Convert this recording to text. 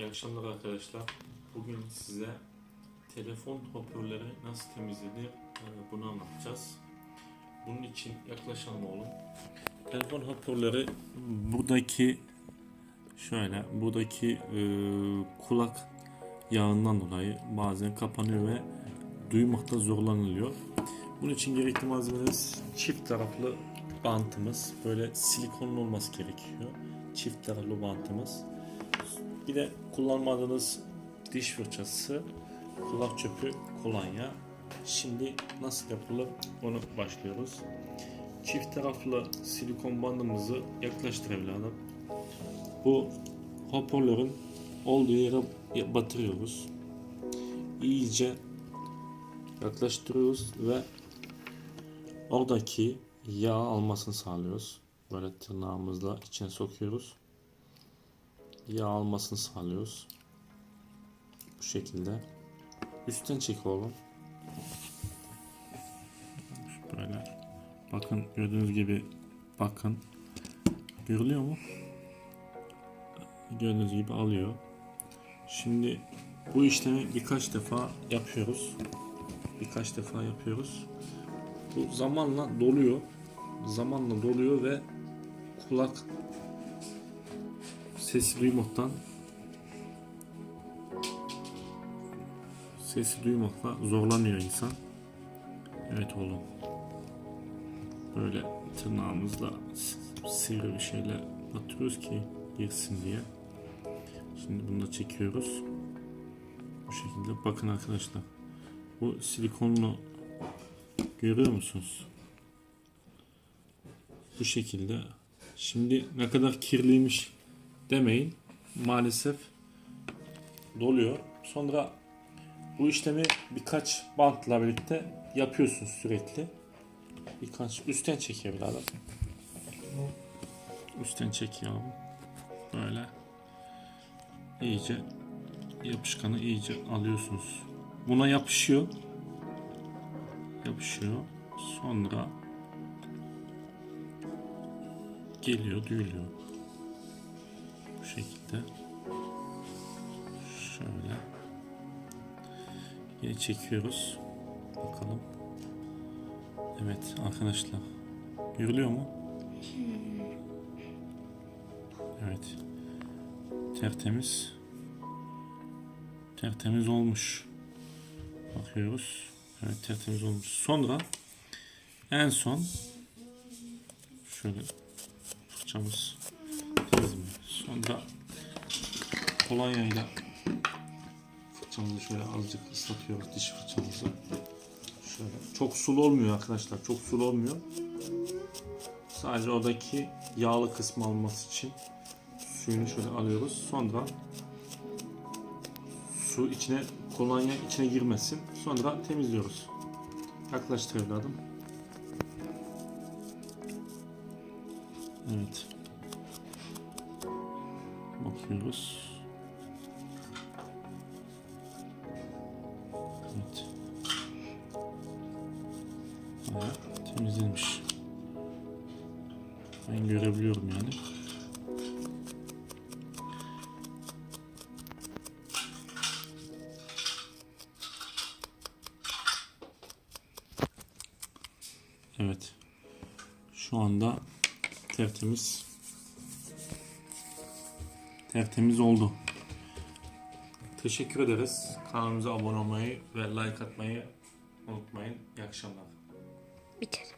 İyi akşamlar arkadaşlar. Bugün size telefon hoparlörleri nasıl temizlenir e, bunu anlatacağız. Bunun için yaklaşalım oğlum. Telefon hoparlörü buradaki şöyle buradaki e, kulak yağından dolayı bazen kapanıyor ve duymakta zorlanılıyor. Bunun için gerekli malzemelerimiz çift taraflı bantımız. Böyle silikonlu olması gerekiyor. Çift taraflı bantımız. Bir de kullanmadığınız diş fırçası, kulak çöpü, kolonya. Şimdi nasıl yapılır onu başlıyoruz. Çift taraflı silikon bandımızı yaklaştır evladım. Bu hoparlörün olduğu yere batırıyoruz. İyice yaklaştırıyoruz ve oradaki yağ almasını sağlıyoruz. Böyle tırnağımızla içine sokuyoruz. Yağ almasını sağlıyoruz. Bu şekilde. Üstten çek oğlum. Böyle. Bakın gördüğünüz gibi bakın. Görülüyor mu? Gördüğünüz gibi alıyor. Şimdi bu işlemi birkaç defa yapıyoruz. Birkaç defa yapıyoruz. Bu zamanla doluyor. Zamanla doluyor ve kulak sesi duymaktan sesi duymakla zorlanıyor insan. Evet oğlum. Böyle tırnağımızla sivri bir şeyle batırıyoruz ki girsin diye. Şimdi bunu da çekiyoruz. Bu şekilde. Bakın arkadaşlar. Bu silikonlu görüyor musunuz? Bu şekilde. Şimdi ne kadar kirliymiş demeyin. Maalesef doluyor. Sonra bu işlemi birkaç bantla birlikte yapıyorsunuz sürekli. Birkaç üstten çekiyor birader. Üstten çekiyor. Böyle. İyice yapışkanı iyice alıyorsunuz. Buna yapışıyor. Yapışıyor. Sonra geliyor, duyuluyor. Bu şekilde. Şöyle. Yine çekiyoruz. Bakalım. Evet arkadaşlar. Görülüyor mu? Evet. Tertemiz. Tertemiz olmuş. Bakıyoruz. Evet tertemiz olmuş. Sonra en son şöyle fırçamız mi? Sonra kolonyayla fırçamızı şöyle azıcık ıslatıyoruz diş fırçamızı. Şöyle çok sulu olmuyor arkadaşlar. Çok sulu olmuyor. Sadece oradaki yağlı kısmı alması için suyunu şöyle alıyoruz. Sonra su içine kolonya içine girmesin. Sonra temizliyoruz. Yaklaştır evladım. Evet. Bakıyoruz. Evet. Bayağı temizlenmiş. Ben görebiliyorum yani. Evet. Şu anda tertemiz tertemiz oldu. Teşekkür ederiz. Kanalımıza abone olmayı ve like atmayı unutmayın. İyi akşamlar. Kere.